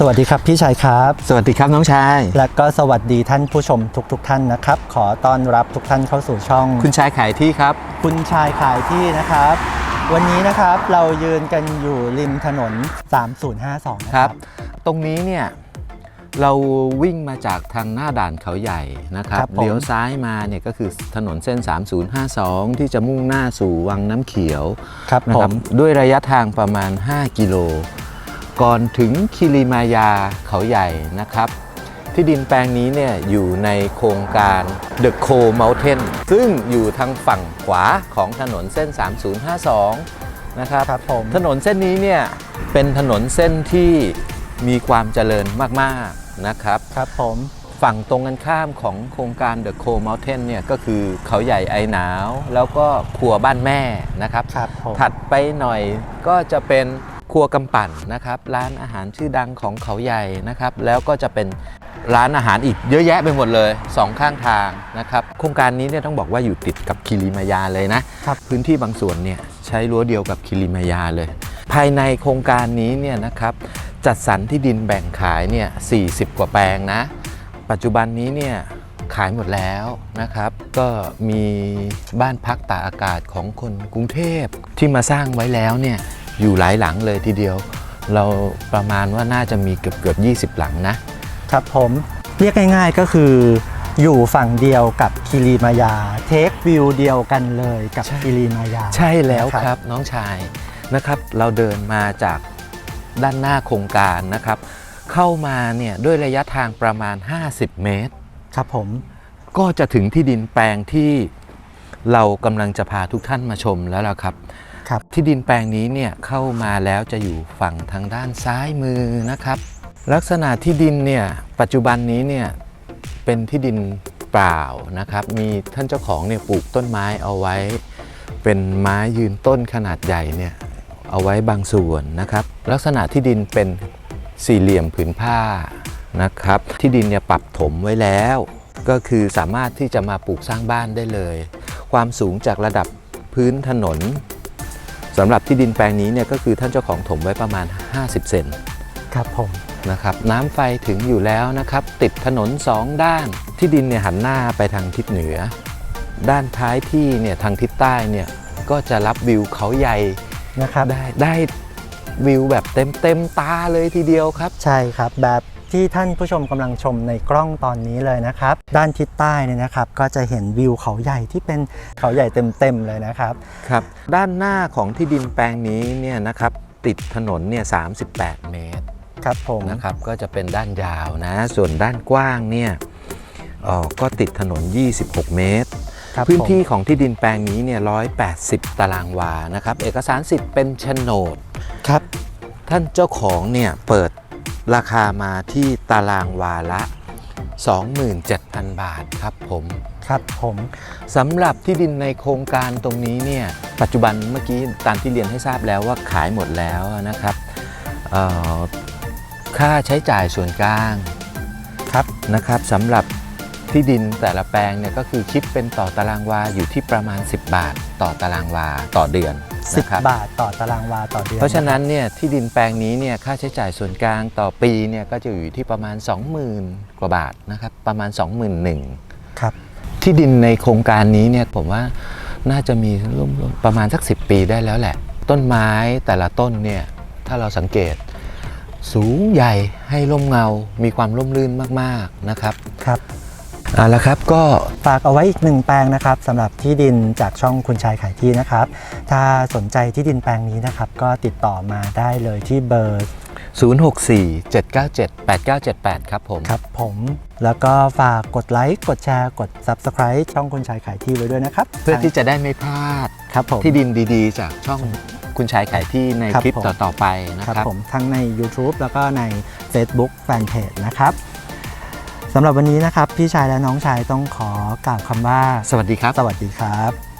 สวัสดีครับพี่ชายครับ สวัสดีครับน้องชาย และก็สวัสดีท่านผู้ชมทุกๆทท่านนะครับ ขอต้อนรับทุกท่านเข้าสู่ช่อง คุณชายขายที่ครับ คุณชายขายที่นะครับ วันนี้นะครับเรายืนกันอยู่ริมถนน 3052 นะคครัรับบตรงนี้เนี่ยเราวิ่งมาจากทางหน้าด่านเขาใหญ่นะครับครับผมเลี้ยวซ้ายมาเนี่ยก็คือถนนเส้น 3052 ที่จะมุ่งหน้าสู่วังน้ำเขียวครับนะผครับมด้วยระยะทางประมาณ 5 กิโล ก่อนถึงคิริมายาเขาใหญ่นะครับ ที่ดินแปลงนี้เนี่ยอยู่ในโครงการ The Co Mountain ซึ่งอยู่ทางฝั่งขวาของถนนเส้น 3052 นะครับครับผมถนนเส้นนี้เนี่ยเป็นถนนเส้นที่มีความเจริญมากๆนะครับครับผมฝั่งตรงกันข้ามของโครงการ The Co Mountain เนี่ยก็คือเขาใหญ่ไอหนาว แล้วก็ครัวบ้านแม่นะครับครับผมถัดไปหน่อยก็จะเป็น ครัวกำปั่นนะครับร้านอาหารชื่อดังของเขาใหญ่นะครับ แล้วก็จะเป็นร้านอาหารอีกเยอะแยะไปหมดเลยสองข้างทางนะครับโครงการนี้เนี่ยต้องบอกว่าอยู่ติดกับคิริมายาเลยนะครับพื้นที่บางส่วนเนี่ยใช้รั้วเดียวกับคิริมายาเลย ภายในโครงการนี้เนี่ยนะครับจัดสรรที่ดินแบ่งขายเนี่ย40 กว่าแปลงนะ ปัจจุบันนี้เนี่ยขายหมดแล้วนะครับ ก็มีบ้านพักตากอากาศของคนกรุงเทพที่มาสร้างไว้แล้วเนี่ย อยู่หลายหลังเลยทีเดียว เราประมาณว่าน่าจะมีเกือบเกือบ20 หลังนะครับผมเรียกง่ายๆก็คืออยู่ฝั่งเดียวกับคิริมายา เทควิวเดียวกันเลยกับใช่คิริมายา ใช่แล้วนะครับ น้องชายนะครับ เราเดินมาจากด้านหน้าโครงการนะครับ เข้ามาเนี่ยด้วยระยะทางประมาณ 50 เมตร ครับผมก็จะถึงที่ดินแปลงที่เรากำลังจะพาทุกท่านมาชมแล้วล่ะครับ ครับที่ดินแปลงนี้เนี่ยเข้ามาแล้วจะอยู่ฝั่งทางด้านซ้ายมือนะครับ ลักษณะที่ดินเนี่ยปัจจุบันนี้เนี่ยเป็นที่ดินเปล่านะครับ มีท่านเจ้าของเนี่ยปลูกต้นไม้เอาไว้ เป็นไม้ยืนต้นขนาดใหญ่เนี่ยเอาไว้บางส่วนนะครับ ลักษณะที่ดินเป็นสี่เหลี่ยมผืนผ้านะครับ ที่ดินเนี่ยปรับถมไว้แล้ว ก็คือสามารถที่จะมาปลูกสร้างบ้านได้เลย ความสูงจากระดับพื้นถนน สำหรับที่ดินแปลงนี้เนี่ยก็คือท่านเจ้าของถมไว้ประมาณ 50 เซนครับผมนะครับน้ำไฟถึงอยู่แล้วนะครับ ติดถนน 2 ด้าน ที่ดินเนี่ยหันหน้าไปทางทิศเหนือ ด้านท้ายที่เนี่ยทางทิศใต้เนี่ยก็จะรับวิวเขาใหญ่นะครับได้ได้วิวแบบเต็มเต็มตาเลยทีเดียวครับ ใช่ครับแบบ ที่ท่านผู้ชมกำลังชมในกล้องตอนนี้เลยนะครับ ด้านทิศใต้เนี่ยนะครับก็จะเห็นวิวเขาใหญ่ที่เป็นเขาใหญ่เต็มๆเลยนะครับครับ ด้านหน้าของที่ดินแปลงนี้เนี่ยนะครับติดถนนเนี่ย38 เมตรครับผมนะครับก็จะเป็นด้านยาวนะ ส่วนด้านกว้างเนี่ยเอ่อก็ติดถนน 26 เมตรครับพื้นที่ผมของที่ดินแปลงนี้เนี่ย 180 ตารางวานะครับ เอกสารสิทธิ์เป็นโฉนดครับ ท่านเจ้าของเนี่ยเปิด ราคามาที่ตารางวาละ 27,000 บาทครับผมครับผมสำหรับที่ดินในโครงการตรงนี้เนี่ยปัจจุบันเมื่อกี้ตามที่เรียนให้ทราบแล้วว่าขายหมดแล้วนะครับเอ่อค่าใช้จ่ายส่วนกลางครับนะครับสำหรับที่ดินแต่ละแปลงเนี่ยก็คือคิดเป็นต่อตารางวาอยู่ที่ประมาณ 10 บาท ต่อตารางวาต่อเดือน สิบนะครับ บาทต่อตารางวาต่อเดือนเพราะฉะนั้นเนี่ยที่ดินแปลงนี้เนี่ยค่าใช้จ่ายส่วนกลางต่อปีเนี่ยก็จะอยู่ที่ประมาณ 20,000 กว่าบาทนะครับประมาณ 21,000ครับ ที่ดินในโครงการนี้เนี่ยผมว่าน่าจะมีร่วมๆประมาณสัก 10 ปีได้แล้วแหละ ต้นไม้แต่ละต้นเนี่ยถ้าเราสังเกต สูงใหญ่ให้ร่มเงา มีความร่มรื่นมากๆนะครับ ครับ เอาละครับก็ฝากเอาไว้อีกหนึ่งแปลงนะครับสำหรับที่ดินจากช่องคุณชายขายที่นะครับ ถ้าสนใจที่ดินแปลงนี้นะครับ ก็ติดต่อมาได้เลยที่เบอร์ 064 797 8978 ครับผม ครับผม แล้วก็ฝากกดไลค์กดแชร์กด Subscribe ช่องคุณชายขายที่ไว้ด้วยนะครับเพื่อที่จะได้ไม่พลาดครับผมที่ดินดีๆ จากช่องคุณชายขายที่ในครับคลิปผมต่อๆไปนะคครัรับบผมทั้งใน YouTube แล้วก็ใน Facebook Fanpage นะครับ สำหรับวันนี้นะครับ พี่ชายและน้องชายต้องขอกล่าวคำว่า สวัสดีครับ สวัสดีครับ